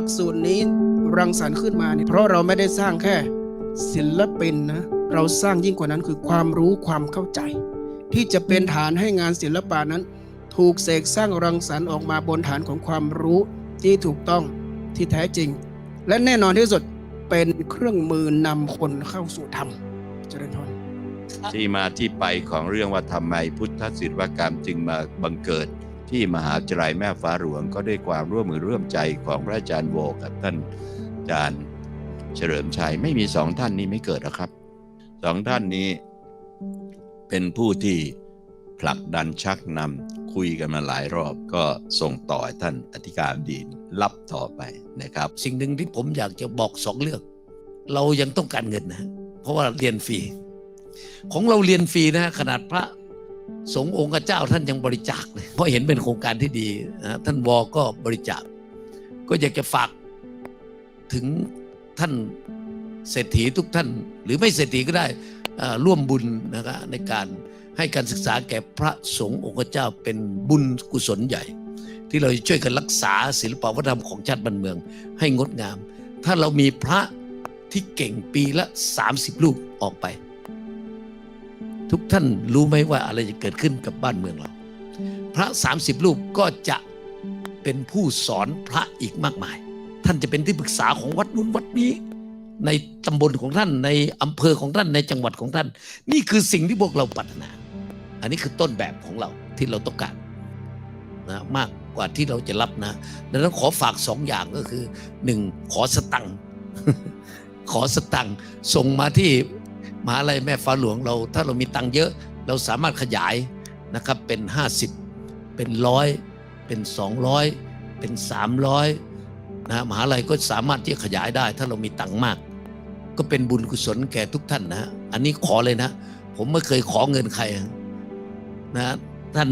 ักสูตรนี้รังสรรค์ขึ้นมาเนี่ยเพราะเราไม่ได้สร้างแค่ศิลปินนะเราสร้างยิ่งกว่านั้นคือความรู้ความเข้าใจ ที่จะเป็นฐานให้งานศิลปะนั้น ถูกเสกสร้างรังสรรค์ออกมาบนฐานของความรู้ที่ถูกต้องที่แท้จริง และแน่นอนที่สุดเป็นเครื่องมือนำคนเข้าสู่ธรรมเจริญพรที่มาที่ไปของเรื่องว่าทำไมพุทธศิลปกรรมจึงมาบังเกิด ที่มหาวิทยาลัยแม่ฟ้าหลวงก็ด้วยความร่วมมือร่วมใจของพระอาจารย์โวกับท่านอาจารย์เฉลิมชัยไม่มีสองท่านนี้ไม่เกิดหรอกครับสองท่านนี้เป็นผู้ที่ผลักดันชักนำคุยกันมาหลายรอบก็ส่งต่อท่านอธิการบดีรับต่อไปนะครับ สิ่งหนึ่งที่ผมอยากจะบอกสองเรื่อง เรายังต้องการเงินนะ เพราะว่าเรียนฟรี ของเราเรียนฟรีนะขนาดพระ สงฆ์องค์เจ้าท่านยังบริจาคเลยเพราะเห็นเป็นโครงการที่ดีนะท่านวอก็บริจาค ก็อยากจะฝากถึงท่านเศรษฐีทุกท่าน หรือไม่เศรษฐีก็ได้ร่วมบุญนะครับในการให้การศึกษาแก่พระสงฆ์องค์เจ้าเป็นบุญกุศลใหญ่ ที่เราจะช่วยกันรักษาศิลปวัฒนธรรมของชาติบ้านเมือง ให้งดงาม ถ้าเรามีพระที่เก่งปีละ 30 รูปออกไป ทุกท่านรู้ไหมว่าอะไรจะเกิดขึ้นกับบ้านเมืองเรา พระ 30 รูปก็จะเป็นผู้สอนพระอีกมากมาย ท่านจะเป็นที่ปรึกษาของวัดนู้นวัดนี้ ในตำบลของท่านในอำเภอของท่านในจังหวัดของท่าน นี่คือสิ่งที่พวกเราปรารถนา อันนี้คือต้นแบบของเราที่เราต้องการนะมากกว่าที่เราจะรับนะดังนั้นขอฝากสองอย่างก็คือหนึ่งขอสตังขอสตังส่งมาที่ มหาลัยแม่ฟ้าหลวงเรา ถ้าเรามีตังค์เยอะ เราสามารถขยายนะครับเป็น 50 เป็นร้อยเป็น 200 เป็น 300นะมหาลัยก็สามารถที่จะขยายได้ ถ้าเรามีตังค์มาก ก็เป็นบุญกุศลแก่ทุกท่านนะอันนี้ขอเลยนะ ผมไม่เคยขอเงินใครนะท่าน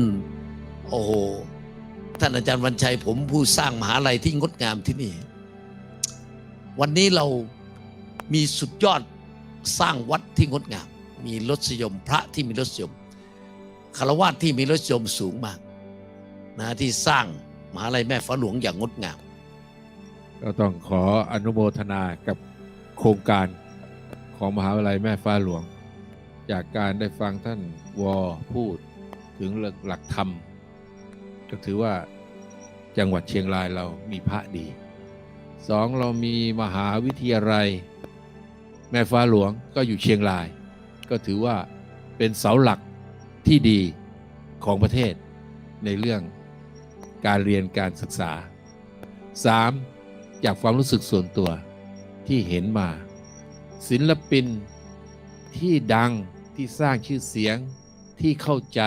โอ้โหท่านอาจารย์วันชัยผมผู้สร้างมหาลัยที่งดงามที่นี่ วันนี้เรามีสุดยอด สร้างวัดที่งดงาม มีรสยมพระที่มีรสยมคารวะที่มีรสยมสูงมากนะที่สร้างมหาลัยแม่ฟ้าหลวงอย่างงดงาม ก็ต้องขออนุโมทนากับโครงการของมหาวิทยาลัยแม่ฟ้าหลวง จากการได้ฟังท่านวอพูดถึงหลักธรรม ก็ถือว่าจังหวัดเชียงรายเรามีพระดีสองเรามีมหาวิทยาลัย แม่ฟ้าหลวงก็อยู่เชียงราย ก็ถือว่าเป็นเสาหลักที่ดีของประเทศในเรื่องการเรียนการศึกษา 3. จากความรู้สึกส่วนตัวที่เห็นมา ศิลปินที่ดังที่สร้างชื่อเสียงที่เข้าใจ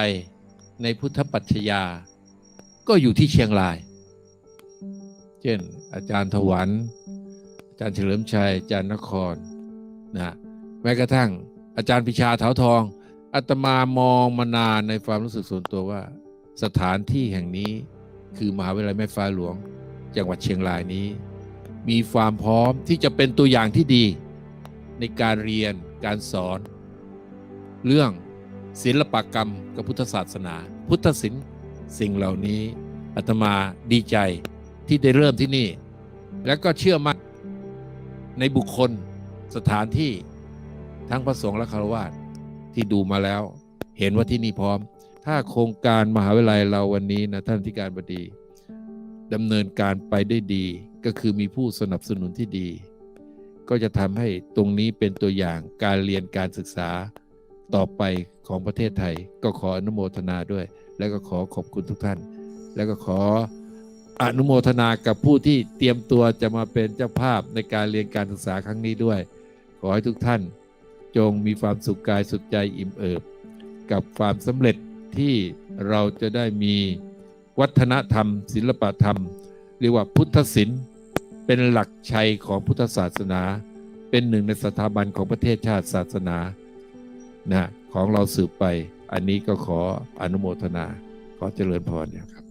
ในพุทธปรัชญาก็อยู่ที่เชียงราย เช่น อาจารย์ถวัน อาจารย์เฉลิมชัย อาจารย์นคร นะแม้กระทั่งอาจารย์พิชาเถาทองอาตมามองมานานในความรู้สึกส่วนตัวว่า สถานที่แห่งนี้คือมหาวิทยาลัยแม่ฟ้าหลวง จังหวัดเชียงรายนี้ มีความพร้อมที่จะเป็นตัวอย่างที่ดี ในการเรียนการสอน เรื่องศิลปกรรมกับพุทธศาสนา พุทธศิลป์สิ่งเหล่านี้อาตมาดีใจที่ได้เริ่มที่นี่ และก็เชื่อมั่นในบุคคล สถานที่ทั้งพระสงฆ์และคารวะที่ดูมาแล้ว เห็นว่าที่นี่พร้อม ถ้าโครงการมหาวิทยาลัยเราวันนี้นะท่านที่การบดีดำเนินการไปได้ดี ก็คือมีผู้สนับสนุนที่ดี ก็จะทำให้ตรงนี้เป็นตัวอย่างการเรียนการศึกษาต่อไปของประเทศไทย ก็ขออนุโมทนาด้วย และก็ขอขอบคุณทุกท่าน และก็ขออนุโมทนากับผู้ที่เตรียมตัวจะมาเป็นเจ้าภาพในการเรียนการศึกษาครั้งนี้ด้วย ขอให้ทุกท่านจงมีความสุขกายสุขใจอิ่มเอิบ กับความสำเร็จที่เราจะได้มีวัฒนธรรม ศิลปธรรม เรียกว่าพุทธศิลป์เป็นหลักชัยของพุทธศาสนา เป็นหนึ่งในสถาบันของประเทศชาติศาสนานะของเราสืบไป อันนี้ก็ขออนุโมทนา ขอเจริญพรนะครับ